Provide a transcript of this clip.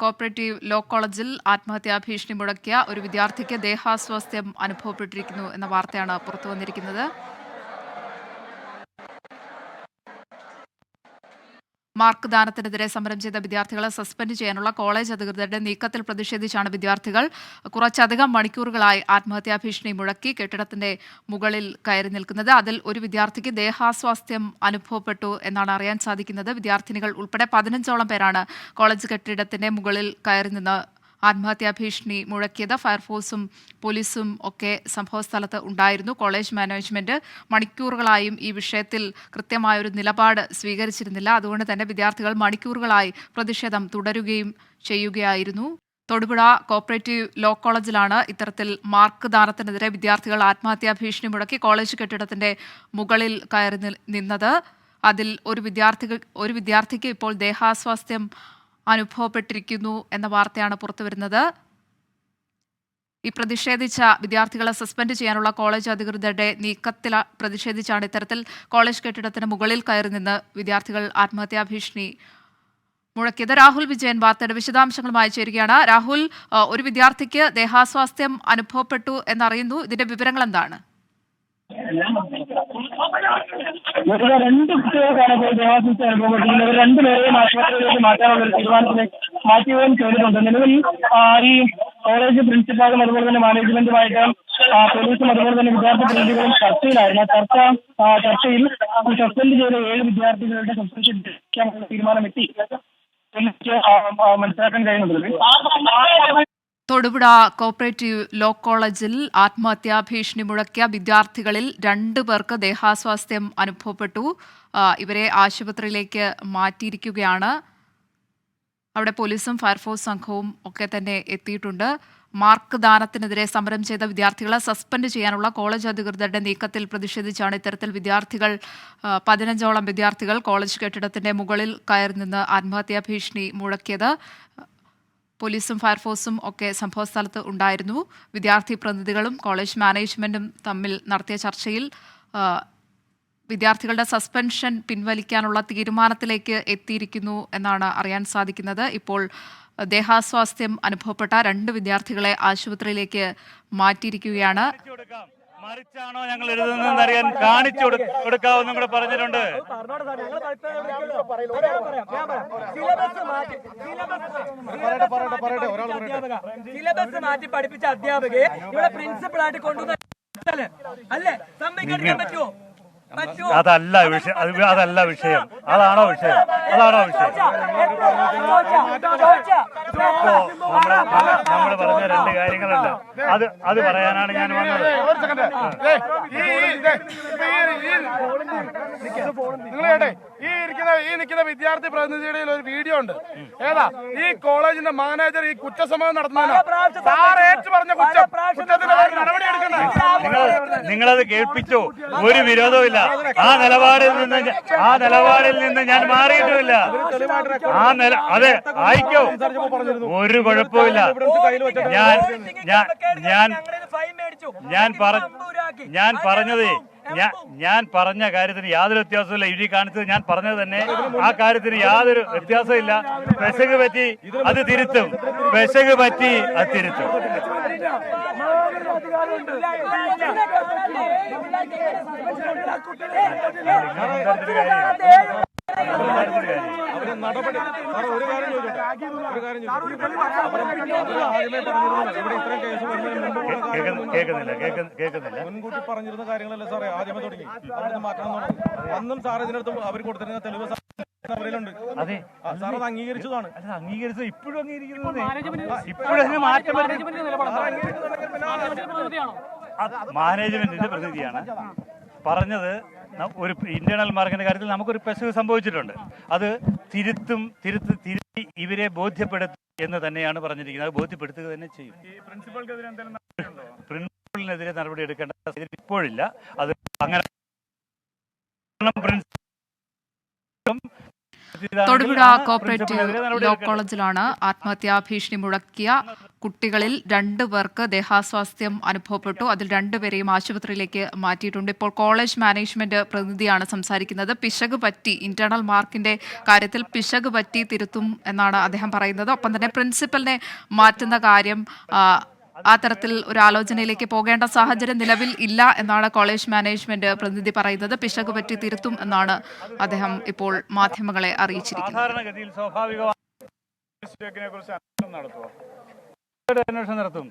Cooperative law കോളേജിൽ ആത്മഹത്യാ ഭീഷണി മുടക്കിയ ഒരു വിദ്യാർത്ഥിക്ക് ദേഹാസ്വാസ്ഥ്യം അനുഭവപ്പെട്ടിരിക്കുന്നു എന്ന വാർത്തയാണ് പുറത്തു വന്നിരിക്കുന്നത് മാർക്ക് ദാനത്തിനെതിരെ സമരം ചെയ്ത വിദ്യാർത്ഥികളെ സസ്പെൻഡ് ചെയ്യാനുള്ള കോളേജ് അധികൃതരുടെ നീക്കത്തിൽ പ്രതിഷേധിച്ചാണ് വിദ്യാർത്ഥികൾ. കുറച്ചധികം മണിക്കൂറുകളായി ആത്മഹത്യാ ഭീഷണി മുഴക്കി കെട്ടിടത്തിന്റെ മുകളിൽ കയറി നിൽക്കുന്നത്. അതിൽ ഒരു വിദ്യാർത്ഥിക്ക് ദേഹാസ്വാസ്ഥ്യം അനുഭവപ്പെട്ടു എന്നാണ് അറിയാൻ സാധിക്കുന്നത്. വിദ്യാർത്ഥിനികൾ ഉൾപ്പെടെ പതിനഞ്ചോളം പേരാണ് കോളേജ് കെട്ടിടത്തിന്റെ മുകളിൽ കയറി നിന്ന് ആത്മഹത്യാ ഭീഷണി മുഴക്കിയത് ഫയർഫോഴ്സും പോലീസും ഒക്കെ സംഭവസ്ഥലത്ത് ഉണ്ടായിരുന്നു. കോളേജ് മാനേജ്മെന്റ് മണിക്കൂറുകളായും ഈ വിഷയത്തിൽ കൃത്യമായൊരു നിലപാട് സ്വീകരിച്ചിരുന്നില്ല. അതുകൊണ്ട് തന്നെ വിദ്യാർത്ഥികൾ മണിക്കൂറുകളായി പ്രതിഷേധം തുടരുകയും ചെയ്യുകയായിരുന്നു. തൊടുപുഴ കോപ്പറേറ്റീവ് ലോ കോളേജിലാണ് ഇത്തരത്തിൽ മാർക്ക് ദാനത്തിനെതിരെ വിദ്യാർത്ഥികൾ ആത്മഹത്യാ ഭീഷണി മുടക്കി കോളേജ് കെട്ടിടത്തിന്റെ മുകളിൽ കയറി നിന്നത്. അതിൽ ഒരു വിദ്യാർത്ഥികൾ ഒരു വിദ്യാർത്ഥിക്ക് ഇപ്പോൾ ദേഹാസ്വാസ്ഥ്യം അനുഭവപ്പെട്ടിരിക്കുന്നു എന്ന വാർത്തയാണ് പുറത്തുവരുന്നത് ഈ പ്രതിഷേധിച്ച വിദ്യാർത്ഥികളെ സസ്പെൻഡ് ചെയ്യാനുള്ള കോളേജ് അധികൃതരുടെ നീക്കത്തിൽ പ്രതിഷേധിച്ചാണ് ഇത്തരത്തിൽ കോളേജ് കെട്ടിടത്തിന് മുകളിൽ കയറി നിന്ന് വിദ്യാർത്ഥികൾ ആത്മഹത്യാ ഭീഷണി മുഴക്കിയത്. രാഹുൽ വിജയൻ വാർത്തയുടെ വിശദാംശങ്ങളുമായി ചേരുകയാണ്. രാഹുൽ ഒരു വിദ്യാർത്ഥിക്ക് ദേഹാസ്വാസ്ഥ്യം അനുഭവപ്പെട്ടു എന്നറിയുന്നു. ഇതിന്റെ വിവരങ്ങൾ എന്താണ്? ഇവിടെ രണ്ട് കുട്ടികൾക്കാണ് ഇപ്പോൾ ദേവാസ്വസ്ഥ അനുഭവപ്പെട്ടിരിക്കുന്നത് ഇവർ രണ്ടുപേരെയും ആശുപത്രിയിലേക്ക് മാറ്റാനുള്ള തീരുമാനത്തിലേക്ക് മാറ്റുകയും ചെയ്തിട്ടുണ്ട്. നിലവിൽ ഈ കോളേജ് പ്രിൻസിപ്പാളും അതുപോലെ തന്നെ മാനേജ്മെന്റുമായിട്ട് പോലീസും അതുപോലെ തന്നെ വിദ്യാർത്ഥി പ്രതിനിധികളും ചർച്ചയിലായിരുന്നു. ചർച്ച ചർച്ചയിൽ സസ്പെൻഡ് ചെയ്ത ഏഴ് വിദ്യാർത്ഥികളുടെ സസ്പെൻഷൻ തീരുമാനമെത്തി. എനിക്ക് മനസ്സിലാക്കാൻ കഴിയുന്നുണ്ട്? തൊടുപുഴ കോപ്പറേറ്റീവ് ലോ കോളേജിൽ ആത്മഹത്യാ ഭീഷണി മുഴക്കിയ വിദ്യാർത്ഥികളിൽ രണ്ടു പേർക്ക് ദേഹാസ്വാസ്ഥ്യം അനുഭവപ്പെട്ടു. ഇവരെ ആശുപത്രിയിലേക്ക് മാറ്റിയിരിക്കുകയാണ്. അവിടെ പോലീസും ഫയർഫോഴ്സ് സംഘവും ഒക്കെ തന്നെ എത്തിയിട്ടുണ്ട്. മാർക്ക് ദാനത്തിനെതിരെ സമരം ചെയ്ത വിദ്യാർത്ഥികളെ സസ്പെൻഡ് ചെയ്യാനുള്ള കോളേജ് അധികൃതരുടെ നീക്കത്തിൽ പ്രതിഷേധിച്ചാണ് ഇത്തരത്തിൽ വിദ്യാർത്ഥികൾ പതിനഞ്ചോളം വിദ്യാർത്ഥികൾ കോളേജ് കെട്ടിടത്തിന്റെ മുകളിൽ കയറി നിന്ന് ആത്മഹത്യാ ഭീഷണി മുഴക്കിയത്. പോലീസും ഫയർഫോഴ്സും ഒക്കെ സംഭവസ്ഥലത്ത് ഉണ്ടായിരുന്നു വിദ്യാർത്ഥി പ്രതിനിധികളും കോളേജ് മാനേജ്മെന്റും തമ്മിൽ നടത്തിയ ചർച്ചയിൽ വിദ്യാർത്ഥികളുടെ സസ്പെൻഷൻ പിൻവലിക്കാനുള്ള തീരുമാനത്തിലേക്ക് എത്തിയിരിക്കുന്നു എന്നാണ് അറിയാൻ സാധിക്കുന്നത് ഇപ്പോൾ ദേഹാസ്വാസ്ഥ്യം അനുഭവപ്പെട്ട രണ്ട് വിദ്യാർത്ഥികളെ ആശുപത്രിയിലേക്ക് മാറ്റിയിരിക്കുകയാണ്. മറിച്ചാണോ ഞങ്ങൾ എഴുതുന്നതെന്ന് അറിയാൻ കാണിച്ചു കൊടു- കൊടുക്കാമെന്നും കൂടെ പറഞ്ഞിട്ടുണ്ട്. സിലബസ് മാറ്റി പഠിപ്പിച്ച അധ്യാപകയെ ഇവിടെ പ്രിൻസിപ്പൾ ആയിട്ട് കൊണ്ടുവന്ന അല്ലേ? സമ്മതിക്കാൻ പറ്റുമോ? പറ്റുമോ? അതല്ല വിഷയം. അതല്ല വിഷയം. അതാണോ വിഷയം? അതാണോ നമ്മൾ പറഞ്ഞ രണ്ട് കാര്യങ്ങളുണ്ട് അത് അത് പറയാനാണ് ഞാൻ വന്നത് ഈ ഇരിക്കുന്ന ഈ നിൽക്കുന്ന വിദ്യാർത്ഥി പ്രതിനിധിയുടെ ഒരു വീഡിയോ ഉണ്ട് ഏതാ ഈ കോളേജിന്റെ മാനേജർ ഈ കുറ്റസമ്മതം നടത്തുന്നതിന് സാർ നിങ്ങളത് കേൾപ്പിച്ചു. ഒരു വിരോധവുമില്ല. ആ നിലപാടിൽ നിന്ന് ആ നിലപാടിൽ നിന്ന് ഞാൻ മാറിയിട്ടുമില്ല ആ നില അതെ ആയിക്കോ ഒരു കുഴപ്പമില്ല ഞാൻ ഞാൻ ഞാൻ ഫൈൻ മേടിച്ചു ഞാൻ പറഞ്ഞു ഞാൻ പറഞ്ഞതേ ഞാൻ ഞാൻ പറഞ്ഞ കാര്യത്തിന് യാതൊരു വ്യത്യാസമില്ല ഇഴി കാണിച്ചത് ഞാൻ പറഞ്ഞത് തന്നെ ആ കാര്യത്തിന് യാതൊരു വ്യത്യാസമില്ല പെശക് പറ്റി അത് തിരുത്തും പെശക് പറ്റി അത് തിരുത്തും നടപടി സാർ ഒരു കാര്യം ഒരു കാര്യം ഇവിടെ ഇത്രയും കേസ് കേൾക്കുന്നില്ല കേൾക്കുന്നില്ല മുൻകൂട്ടി പറഞ്ഞിരുന്ന കാര്യങ്ങളല്ലേ സാറേ ആദ്യമേ തുടങ്ങി പറഞ്ഞു. അന്നും സാർ ഇതിനടുത്ത് അവർ കൊടുത്തിരുന്ന തെളിവ് അതെ സാർ അത് അംഗീകരിച്ചതാണ് അത് അംഗീകരിച്ചത് ഇപ്പോഴും അംഗീകരിക്കുന്നത് ഇപ്പോഴും മാറ്റം മാനേജ്മെന്റിന്റെ പ്രതിനിധിയാണ് പറഞ്ഞത് ഒരു ഇന്റേണൽ മാർക്കിന്റെ കാര്യത്തിൽ നമുക്കൊരു പ്രശ്നം സംഭവിച്ചിട്ടുണ്ട്. അത് തിരുത്തും തിരുത്ത് തിരുത്തി ഇവരെ ബോധ്യപ്പെടുത്തും എന്ന് തന്നെയാണ് പറഞ്ഞിരിക്കുന്നത്. അത് ബോധ്യപ്പെടുത്തുക തന്നെ ചെയ്യും. പ്രിൻസിപ്പളിനെതിരെ നടപടി എടുക്കേണ്ട ഇപ്പോഴില്ല. അത് അങ്ങനെ തൊടുപുഴ കോപ്പറേറ്റീവ് ലോ കോളേജിലാണ് ആത്മഹത്യാ ഭീഷണി മുഴക്കിയ കുട്ടികളിൽ രണ്ടു പേർക്ക് ദേഹാസ്വാസ്ഥ്യം അനുഭവപ്പെട്ടു. അതിൽ രണ്ടുപേരെയും ആശുപത്രിയിലേക്ക് മാറ്റിയിട്ടുണ്ട്. ഇപ്പോൾ കോളേജ് മാനേജ്മെന്റ് പ്രതിനിധിയാണ് സംസാരിക്കുന്നത്. പിശക് പറ്റി ഇന്റേണൽ മാർക്കിന്റെ കാര്യത്തിൽ പിശക് പറ്റി തിരുത്തും എന്നാണ് അദ്ദേഹം പറയുന്നത്. ഒപ്പം തന്നെ പ്രിൻസിപ്പലിനെ മാറ്റുന്ന കാര്യം ആ, തരത്തിൽ ഒരു ആലോചനയിലേക്ക് പോകേണ്ട സാഹചര്യം നിലവിൽ ഇല്ല എന്നാണ് കോളേജ് മാനേജ്മെന്റ് പ്രതിനിധി പറയുന്നത്. പിശക് പറ്റി തിരുത്തും എന്നാണ് അദ്ദേഹം ഇപ്പോൾ മാധ്യമങ്ങളെ അറിയിച്ചിരിക്കുന്നത്. നടത്തും.